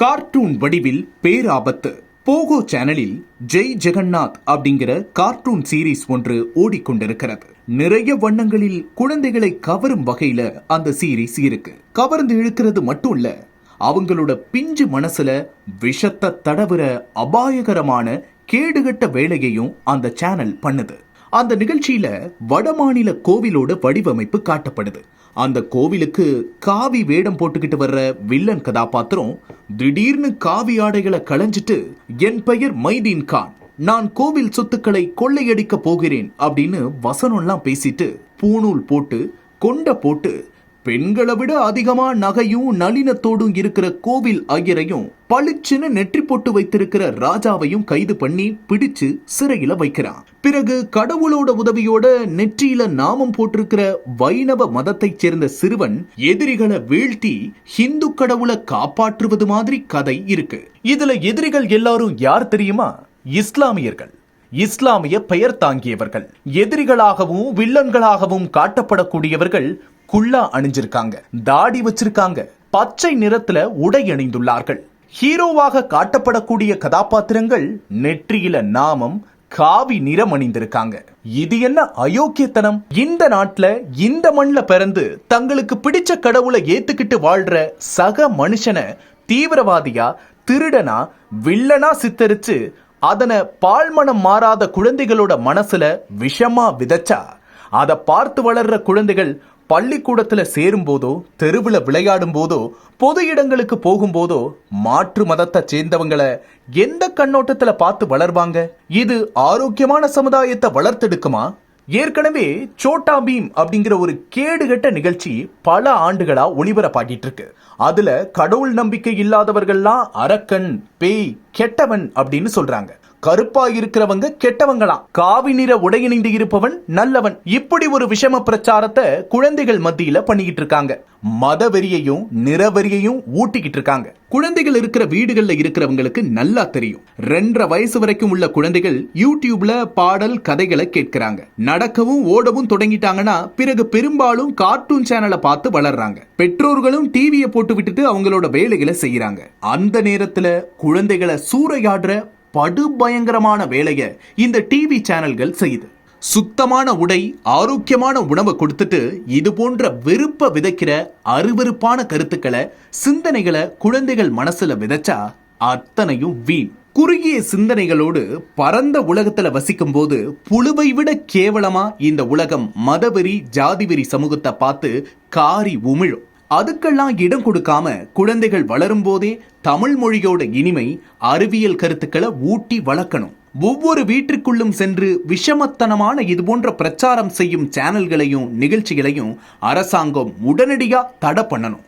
Cartoon வடிவில் பேராபத்து. போகோ சேனலில் ஜெய் ஜெகநாத் அப்படிங்கிற கார்ட்டூன் சீரிஸ் ஒன்று ஓடிக்கொண்டிருக்கிறது. நிறைய வண்ணங்களில் குழந்தைகளை கவரும் வகையில அந்த சீரிஸ் இருக்கு. கவர்ந்து இழுக்கிறது மட்டும் இல்ல அவங்களோட பிஞ்சு மனசுல விஷத்தை தடவுற அபாயகரமான கேடுகட்ட வேலையையும் அந்த சேனல் பண்ணுது. அந்த நிகழ்ச்சியில வடமாநில கோவிலோட வடிவமைப்பு காட்டப்படுது. அந்த கோவிலுக்கு காவி வேடம் போட்டுக்கிட்டு வர்ற வில்லன் கதாபாத்திரம் திடீர்னு காவி ஆடைகளை களைஞ்சிட்டு என் பெயர் மைதீன் கான். நான் கோவில் சொத்துக்களை கொள்ளையடிக்க போகிறேன் அப்படின்னு வசனம்லாம் பேசிட்டு பூணூல் போட்டு கொண்ட போட்டு பெண்களை விட அதிகமா நகையும் நளினத்தோடும் இருக்கிற கோவில் ஐயரையும் பளிச்சுன்னு நெற்றி போட்டு வைத்திருக்கிற ராஜாவையும் கைது பண்ணி பிடிச்சு சிறையில வைக்கிறான். பிறகு கடவுளோட உதவியோட நெற்றியில நாமம் போட்டிருக்கிற வைணவ மதத்தைச் சேர்ந்த சிறுவன் எதிரிகளை வீழ்த்தி ஹிந்து கடவுளை காப்பாற்றுவது மாதிரி கதை இருக்கு. இதுல எதிரிகள் எல்லாரும் யார் தெரியுமா? இஸ்லாமியர்கள். இஸ்லாமிய பெயர் தாங்கியவர்கள். எதிரிகளாகவும் வில்லன்களாகவும் காட்டப்படக்கூடியவர்கள் குல்லா அணிஞ்சிருக்காங்க தாடி வச்சிருக்காங்க பச்சை நிறத்துல உடை அணிந்துள்ளார்கள். ஹீரோவாக காட்டப்படக்கூடிய கதாபாத்திரங்கள் நெற்றியில நாமம் காவி நிறம் அணிந்திருக்காங்க. இது என்ன அயோக்கியத்தனம்? இந்த நாட்டுல இந்த மண்ல பிறந்து தங்களுக்கு பிடிச்ச கடவுளை ஏத்துக்கிட்டு வாழ்ற சக மனுஷனை தீவிரவாதியா திருடனா வில்லனா சித்தரிச்சு அதனை பால்மனம் மாறாத குழந்தைகளோட மனசுல விஷமா விதைச்சா அதை பார்த்து வளர்ற குழந்தைகள் பள்ளிக்கூடத்தில் சேரும் போதோ தெருவில் விளையாடும் போதோ பொது இடங்களுக்கு போகும்போதோ மாற்று மதத்தை சேர்ந்தவங்களை எந்த கண்ணோட்டத்தில் பார்த்து வளர்வாங்க? இது ஆரோக்கியமான சமுதாயத்தை வளர்த்தெடுக்குமா? ஏற்கனவே சோட்டா பீம் அப்படிங்கிற ஒரு கேடுகட்ட நிகழ்ச்சி பல ஆண்டுகளா ஒளிபரப்பாகிட்டு இருக்கு அதுல கடவுள் நம்பிக்கை இல்லாதவர்கள்லாம் அரக்கன் பேய் கெட்டவன் அப்படின்னு சொல்றாங்க. கருப்பா இருக்கிறவங்க கெட்டவங்களாம் காவி நிற உடையணிந்து இருப்பவன் நல்லவன். இப்படி ஒரு விஷம பிரச்சாரத்தை குழந்தைகள் மத்தியில பண்ணிக்கிட்டு இருக்காங்க. மத வெறியையும் நிறவெறியையும் ஊட்டிக்கிட்டு இருக்காங்க. குழந்தைகள் இருக்கிற வீடுகள்ல இருக்கிறவங்களுக்கு நல்லா தெரியும். ரெண்டரை வயசு வரைக்கும் உள்ள குழந்தைகள் யூடியூப்ல பாடல் கதைகளை கேட்கிறாங்க. நடக்கவும் ஓடவும் தொடங்கிட்டாங்கன்னா பிறகு பெரும்பாலும் கார்ட்டூன் சேனலை பார்த்து வளர்றாங்க. பெற்றோர்களும் டிவியை போட்டு விட்டுட்டு அவங்களோட வேலைகளை செய்யறாங்க அந்த நேரத்துல குழந்தைகளை சூறையாடுற படுபயங்கரமான வேலையை இந்த டிவி சேனல்கள் செய்யுது. சுத்தமான உடை ஆரோக்கியமான உணவை கொடுத்துட்டு இது போன்ற வெறுப்ப விதைக்கிற அருவருப்பான கருத்துக்களை சிந்தனைகளை குழந்தைகள் மனசுல விதைச்சா அத்தனையும் வீண். குறுகிய சிந்தனைகளோடு பரந்த உலகத்துல வசிக்கும் போது புழுவை விட கேவலமா இந்த உலகம் மதவெறி ஜாதிவெறி சமூகத்தை பார்த்து காரி உமிழும். அதுக்கெல்லாம் இடம் கொடுக்காம குழந்தைகள் வளரும் போதே தமிழ் மொழியோட இனிமை அறிவியல் கருத்துக்களை ஊட்டி வளர்க்கணும். ஒவ்வொரு வீட்டிற்குள்ளும் சென்று விஷமத்தனமான இது போன்ற பிரச்சாரம் செய்யும் சேனல்களையும் நிகழ்ச்சிகளையும் அரசாங்கம் உடனடியாக தடை பண்ணணும்.